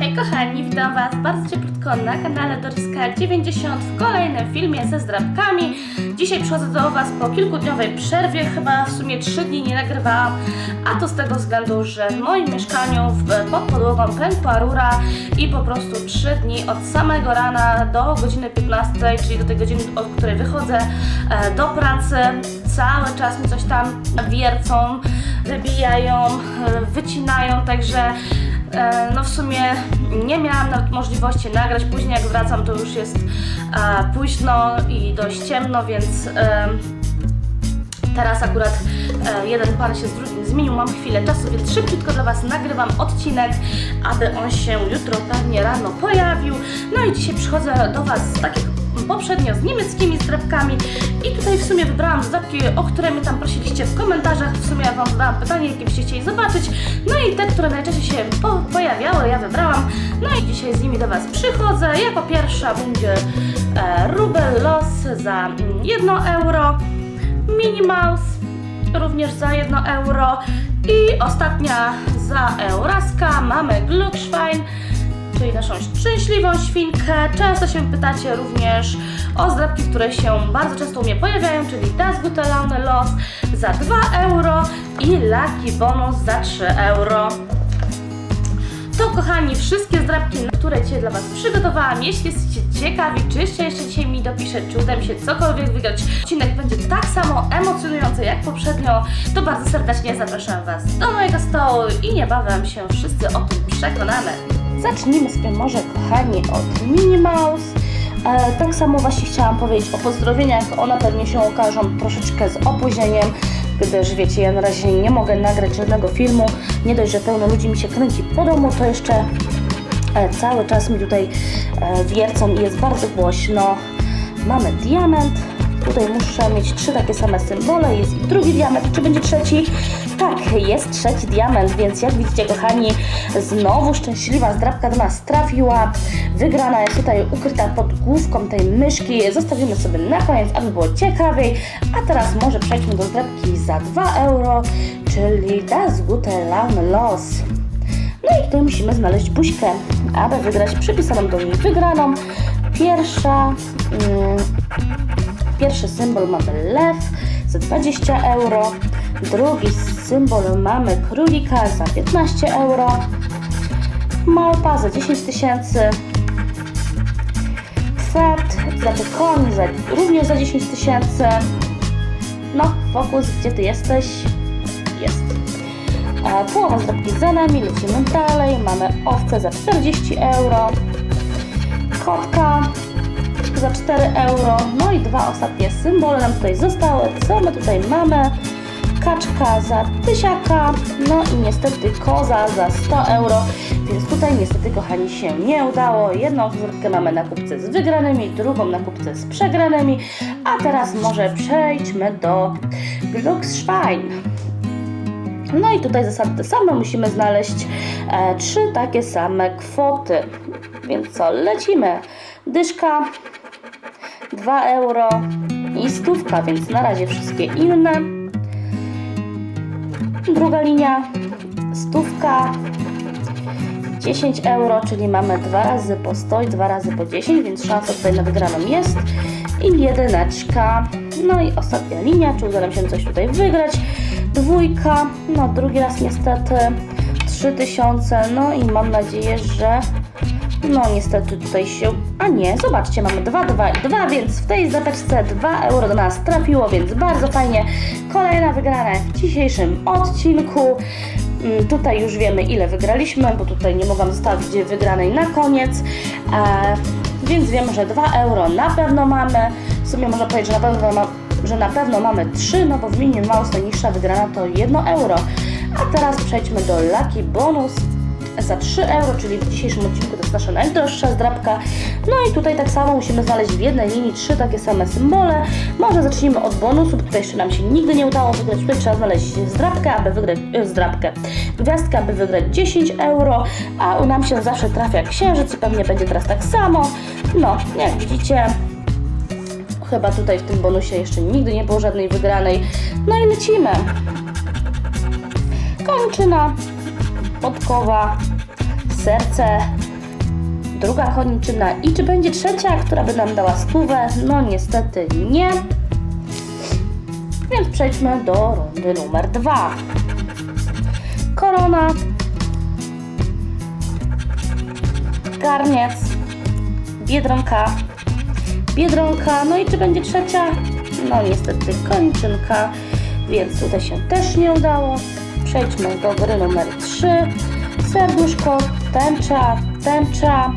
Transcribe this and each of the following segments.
Hej kochani, witam Was bardzo cieplutko na kanale Doriska 90 w kolejnym filmie ze zdrabkami. Dzisiaj przychodzę do Was po kilkudniowej przerwie, chyba w sumie 3 dni nie nagrywałam, a to z tego względu, że w moim mieszkaniu pod podłogą pękła rura i po prostu 3 dni od samego rana do godziny 15, czyli do tej godziny, od której wychodzę e, do pracy, cały czas mi coś tam wiercą, wybijają, wycinają, także E, No w sumie nie miałam nawet możliwości nagrać. Później jak wracam to już jest e, późno i dość ciemno, więc e, teraz akurat jeden pan się z drugim zmienił. Mam chwilę czasu, więc szybciutko dla Was nagrywam odcinek, aby on się jutro pewnie rano pojawił. No i dzisiaj przychodzę do Was z takich poprzednio z niemieckimi zdrabkami i tutaj w sumie wybrałam zdrabki, o które mnie tam prosiliście w komentarzach. W sumie ja Wam zadałam pytanie, jakie byście chcieli zobaczyć. No i te, które najczęściej się po pojawiały, ja wybrałam. No i dzisiaj z nimi do Was przychodzę. Jako pierwsza będzie e, Rubel Los za 1 euro, Minnie Mouse również za 1 euro i ostatnia za Euraska mamy Gluckschwein czyli naszą szczęśliwą świnkę. Często się pytacie również o zdrabki, które się bardzo często u mnie pojawiają, czyli Das Gute Laune Los za 2 euro i Lucky Bonus za 3 euro. To kochani, wszystkie zdrabki, które dzisiaj dla Was przygotowałam. Jeśli jesteście ciekawi, czy jeszcze, dzisiaj mi dopisze, czy uda mi się cokolwiek wygrać, odcinek będzie tak samo emocjonujący jak poprzednio, to bardzo serdecznie zapraszam Was do mojego stołu i niebawem się wszyscy o tym przekonamy. Zacznijmy sobie może, kochani, od Minnie Mouse. E, tak samo właśnie chciałam powiedzieć o pozdrowieniach. One pewnie się okażą troszeczkę z opóźnieniem, gdyż wiecie, ja na razie nie mogę nagrać żadnego filmu. Nie dość, że pełno ludzi mi się kręci po domu, to jeszcze e, cały czas mi tutaj e, wiercą i jest bardzo głośno. Mamy diament. Tutaj muszę mieć trzy takie same symbole. Jest i drugi diament. Czy będzie trzeci? Tak, jest trzeci diament, więc jak widzicie, kochani, znowu szczęśliwa zdrabka do nas trafiła. Wygrana jest tutaj ukryta pod główką tej myszki. Zostawimy sobie na koniec, aby było ciekawiej. A teraz może przejdźmy do zdrabki za 2 euro, czyli Das Gute Laune Los. No i tutaj musimy znaleźć buźkę, aby wygrać przypisaną do niej wygraną. Pierwsza, mm, pierwszy symbol mamy lew za 20 euro, drugi symbol mamy królika za 15 euro, małpa za 10 tysięcy, kwiat, znaczy koń za, również za 10 tysięcy. No, fokus, gdzie ty jesteś? Jest. E, Połowa zdrabki za nami, lecimy dalej. Mamy owcę za 40 euro, kotka za 4 euro, no i dwa ostatnie symbole nam tutaj zostały. Co my tutaj mamy? Kaczka za tysiaka, no i niestety koza za 100 euro, więc tutaj niestety kochani się nie udało. Jedną zdrabkę mamy na kupce z wygranymi, drugą na kupce z przegranymi, a teraz może przejdźmy do Glücksschwein. No i tutaj zasady te same, musimy znaleźć e, trzy takie same kwoty. Więc co, lecimy. Dyszka, 2 euro i stówka, więc na razie wszystkie inne. Druga linia, stówka, 10 euro, czyli mamy dwa razy po 100 i dwa razy po 10, więc szansa tutaj na wygraną jest. I jedyneczka, no i ostatnia linia, czy uda nam się coś tutaj wygrać. Dwójka, no drugi raz niestety, 3000, no i mam nadzieję, że no niestety tutaj się, a nie, zobaczcie, mamy 2, 2 i 2, więc w tej zapeczce 2 euro do nas trafiło, więc bardzo fajnie. Kolejna wygrana w dzisiejszym odcinku. Mm, Tutaj już wiemy ile wygraliśmy, bo tutaj nie mogłam zostawić wygranej na koniec. E, więc wiemy, że 2 euro na pewno mamy. W sumie można powiedzieć, że na pewno, ma, że na pewno mamy 3, no bo w Mini Mouse najniższa wygrana to 1 euro. A teraz przejdźmy do Lucky Bonus za 3 euro, czyli w dzisiejszym odcinku to jest nasza najdroższa zdrabka. No i tutaj tak samo musimy znaleźć w jednej linii trzy takie same symbole. Może zacznijmy od bonusu, bo tutaj jeszcze nam się nigdy nie udało wygrać. Tutaj trzeba znaleźć zdrabkę, aby wygrać e, zdrabkę, gwiazdkę, aby wygrać 10 euro, a u nam się zawsze trafia księżyc i pewnie będzie teraz tak samo. No, jak widzicie, chyba tutaj w tym bonusie jeszcze nigdy nie było żadnej wygranej. No i lecimy. Kończyna, podkowa, serce, druga chodniczyna i czy będzie trzecia, która by nam dała stówę? No niestety nie. Więc przejdźmy do rundy numer dwa. Korona, garniec, biedronka, biedronka, no i czy będzie trzecia? No niestety kończynka, więc tutaj się też nie udało. Przejdźmy do gry numer 3. Serduszko, tęcza, tęcza,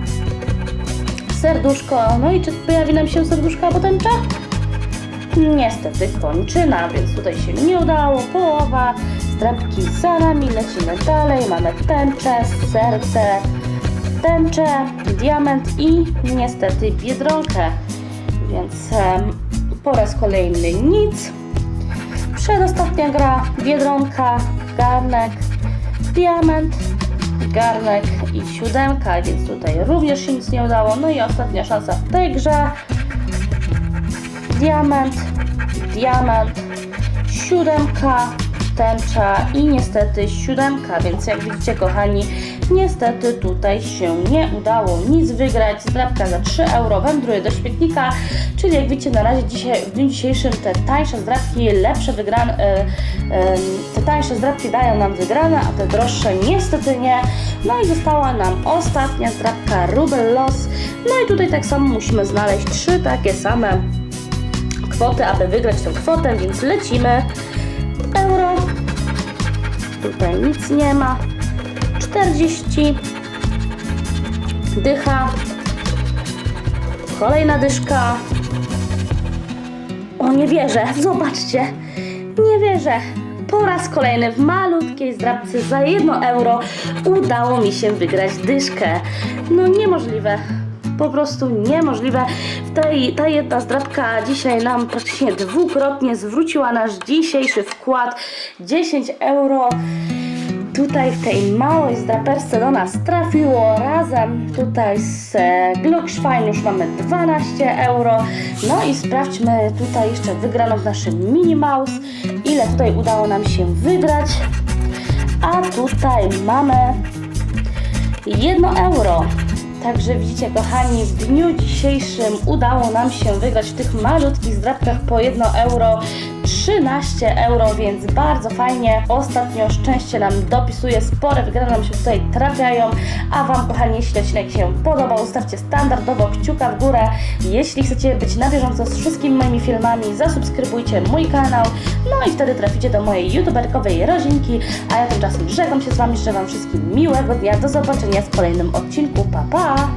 serduszko, no i czy pojawi nam się serduszko albo tęcza? Niestety kończyna, więc tutaj się nie udało. Połowa, strapki za nami, lecimy dalej. Mamy tęczę, serce, tęczę, diament i niestety biedronkę. Więc po raz kolejny nic. Przedostatnia gra, biedronka, garnek, diament, garnek i siódemka, więc tutaj również się nic nie udało. No i ostatnia szansa w tej grze diament, diament, siódemka, tęcza i niestety siódemka, więc jak widzicie kochani, niestety tutaj się nie udało nic wygrać. Zdrabka za 3 euro wędruje do śmietnika, czyli jak widzicie na razie dzisiaj, w dniu dzisiejszym te tańsze zdrabki, lepsze wygrane, e, te tańsze zdrabki dają nam wygrane, a te droższe niestety nie. No i została nam ostatnia zdrabka Rubel Los. No i tutaj tak samo musimy znaleźć trzy takie same kwoty, aby wygrać tę kwotę, więc lecimy. Euro. Tutaj nic nie ma. 40. Dycha. Kolejna dyszka. O, nie wierzę. Zobaczcie. Nie wierzę. Po raz kolejny w malutkiej zdrabce za 1 euro udało mi się wygrać dyszkę. No niemożliwe po prostu niemożliwe. Tej, ta jedna zdrabka dzisiaj nam praktycznie dwukrotnie zwróciła nasz dzisiejszy wkład 10 euro. Tutaj w tej małej zdraperce do nas trafiło razem tutaj z e, Glockschwein już mamy 12 euro. No i sprawdźmy tutaj jeszcze wygraną w naszym Mini. Ile tutaj udało nam się wygrać. A tutaj mamy 1 euro. Także widzicie, kochani, w dniu dzisiejszym udało nam się wygrać w tych malutkich zdrabkach po 1 euro 13 euro, więc bardzo fajnie. Ostatnio szczęście nam dopisuje, spore wygrane nam się tutaj trafiają. A Wam, kochani, jeśli odcinek się podobał, zostawcie standardowo kciuka w górę. Jeśli chcecie być na bieżąco z wszystkimi moimi filmami, zasubskrybujcie mój kanał. No i wtedy traficie do mojej youtuberkowej rodzinki. A ja tymczasem żegnam się z Wami, życzę Wam wszystkim miłego dnia. Do zobaczenia w kolejnym odcinku. Pa, pa!